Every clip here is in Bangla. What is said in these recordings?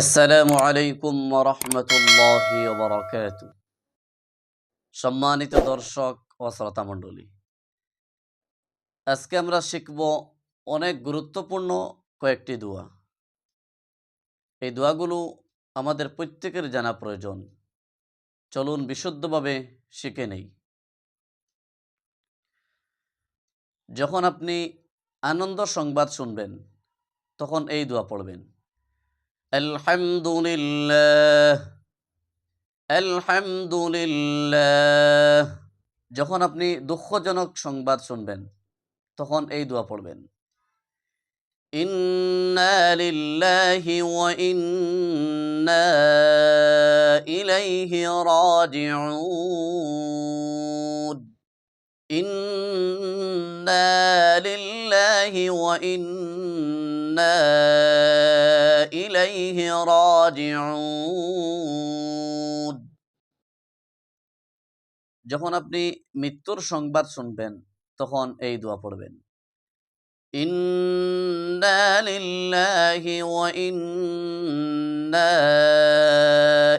আসসালামু আলাইকুম রহমতুল্লাহ বরকাত সম্মানিত দর্শক ও শ্রোতা মণ্ডলী, আজকে আমরা শিখব অনেক গুরুত্বপূর্ণ কয়েকটি দোয়া। এই দোয়াগুলো আমাদের প্রত্যেকের জানা প্রয়োজন। চলুন বিশুদ্ধভাবে শিখে নেই। যখন আপনি আনন্দ সংবাদ শুনবেন, তখন এই দোয়া পড়বেন। আলহামদুলিল্লাহ আলহামদুলিল্লাহ। যখন আপনি দুঃখজনক সংবাদ শুনবেন, তখন এই দোয়া পড়বেন। ইন্না লিল্লাহি ওয়া ইন্না ইলাইহি রাজিউন। ইন্না লিল্লাহি ইলাইহি রাজিউন যখন আপনি মৃত্যুর সংবাদ শুনবেন, তখন এই দোয়া পড়বেন। ইন্না লিল্লাহি ওয়া ইন্না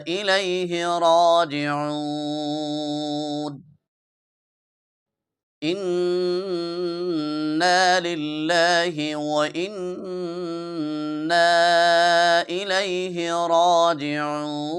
ইলাইহি রাজিউন। ইন্না লিল্লাহি إليه راجعون.